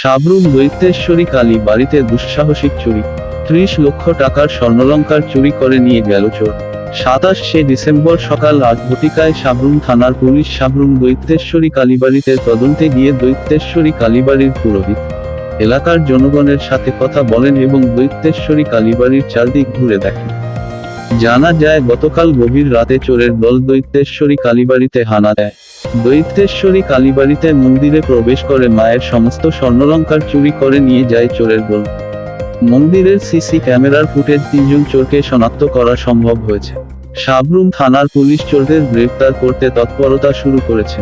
সাবরুম দৈত্যেশ্বরী কালী বাড়িতে দুঃসাহসিক চুরি। ত্রিশ লক্ষ টাকার স্বর্ণলঙ্কার চুরি করে নিয়ে গেল চোর। সাতাশে ডিসেম্বর সকাল আট ঘটিকায় সাবরুম থানার পুলিশ সাবরুম দৈত্যেশ্বরী কালীবাড়িতে তদন্তে গিয়ে দৈত্যেশ্বরী কালীবাড়ির পুরোহিত এলাকার জনগণের সাথে কথা বলেন এবং দৈত্যেশ্বরী কালীবাড়ির চারদিক ঘুরে দেখেন। জানা যায়, গতকাল গভীর রাতে চোরের দল দৈত্যেশ্বরী কালীবাড়িতে হানা দেয়। দৈত্যেশ্বরী কালীবাড়িতে মন্দিরে প্রবেশ করে মায়ের সমস্ত স্বর্ণলঙ্কার চুরি করে নিয়ে যায় চোরের দল। মন্দিরের সিসি ক্যামেরার ফুটেজ তিনজন চোরকে শনাক্ত করা সম্ভব হয়েছে। সাবরুম থানার পুলিশ চোরদের গ্রেফতার করতে তৎপরতা শুরু করেছে।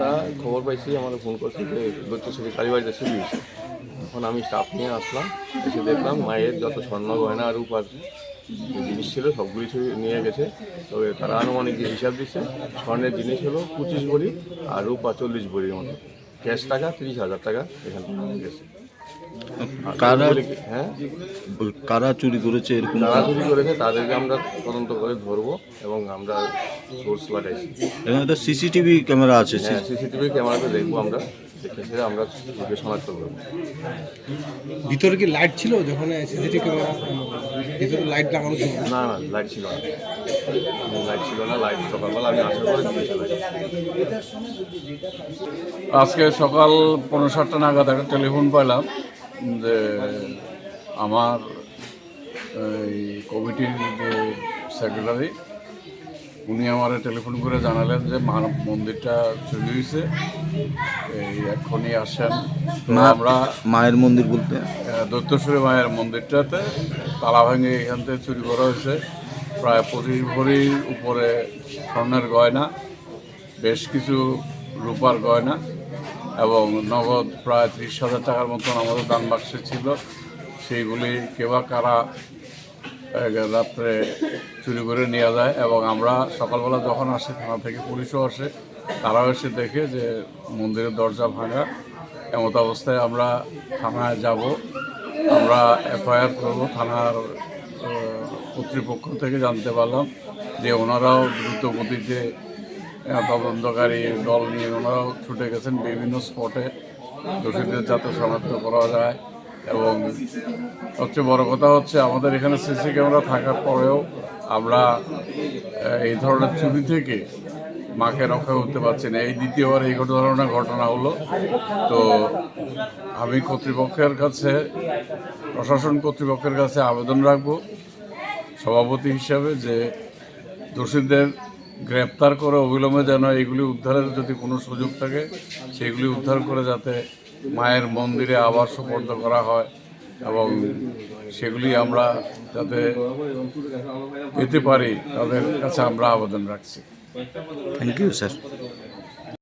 তা খবর পাইছি, আমাকে ফোন করছে যে দৈত্যশ্বরী কালীবাড়িতে চুরি হয়েছে। তখন আমি স্টাফ নিয়ে আসলাম, এসে দেখলাম মায়ের যত স্বর্ণ গয়না আর রূপার যে জিনিস ছিল সবগুলি চুরি নিয়ে গেছে। তবে তারা আনুমানিক যে হিসাব দিচ্ছে স্বর্ণের জিনিস হলো পঁচিশ ভরি আর রূপা চল্লিশ ভরির মতো। ক্যাশ টাকা তিরিশ হাজার টাকা এখান থেকে গেছে। কারা হ্যাঁ? কারা চুরি করেছে এরকম? যারা চুরি করেছে তাদেরকে আমরা তদন্ত করে ধরবো এবং আমরা সোর্স লাগাইছি। এখানে তো সিসিটিভি ক্যামেরা আছে হ্যাঁ সিসিটিভি ক্যামেরাতে দেখব আমরা। সেটা আমরা লোকে শনাক্ত করব। ভিতরে কি লাইট ছিল? যখন সিসিটিভি ক্যামেরা ভিতরে লাইট লাগানো ছিল না না লাইট ছিল না। লাইট ছিল না লাইট সকালবেলা আমি আসার পরে আজকে সকাল পনেরো সাতটা নাগাদ একটা টেলিফোন পাইলাম যে আমার এই কমিটির যে সেক্রেটারি উনি আমার টেলিফোন করে জানালেন যে মা- মন্দিরটা চুরি হয়েছে এই এখনই আসেন। আমরা মায়ের মন্দির বলতে? আহ, দৈত্যশ্বরী মায়ের মন্দিরটাতে তালা ভেঙে এখান থেকে চুরি করা হয়েছে। প্রায় পঁচিশ ভরির উপরে স্বর্ণের গয়না বেশ কিছু রূপার গয়না এবং নগদ প্রায় ত্রিশ হাজার টাকার মতন আমাদের দান বাক্সে ছিল। সেইগুলি কেবা কারা রাত্রে চুরি করে নিয়ে যায় এবং আমরা সকালবেলা যখন আসি থানা থেকে পুলিশও আসে, তারাও এসে দেখে যে মন্দিরের দরজা ভাঙা। এমত অবস্থায় আমরা থানায় যাব। আমরা এফআইআর করব, থানার কর্তৃপক্ষ থেকে জানতে পারলাম যে ওনারাও দ্রুত গতিতে তদন্তকারী দল নিয়ে ওনারাও ছুটে গেছেন বিভিন্ন স্পটে। দোষীদের যাতে শনাক্ত করা যায়। এবং সবচেয়ে বড় কথা হচ্ছে আমাদের এখানে সিসি ক্যামেরা থাকার পরেও আমরা এই ধরনের চুরি থেকে মাকে রক্ষা করতে পারছি না। এই দ্বিতীয়বার এই ধরনের ঘটনা হলো। তো আমি কর্তৃপক্ষের কাছে, প্রশাসন কর্তৃপক্ষের কাছে আবেদন রাখব সভাপতি হিসাবে যে দোষীদের গ্রেপ্তার করে অবিলম্বে যেন এগুলি উদ্ধারের যদি কোনো সুযোগ থাকে, সেগুলি উদ্ধার করে যাতে মায়ের মন্দিরে আবার সুপর্দ করা হয় এবং সেগুলি আমরা যাতে পেতে পারি, তাদের কাছে আমরা আবেদন রাখছি। Thank you sir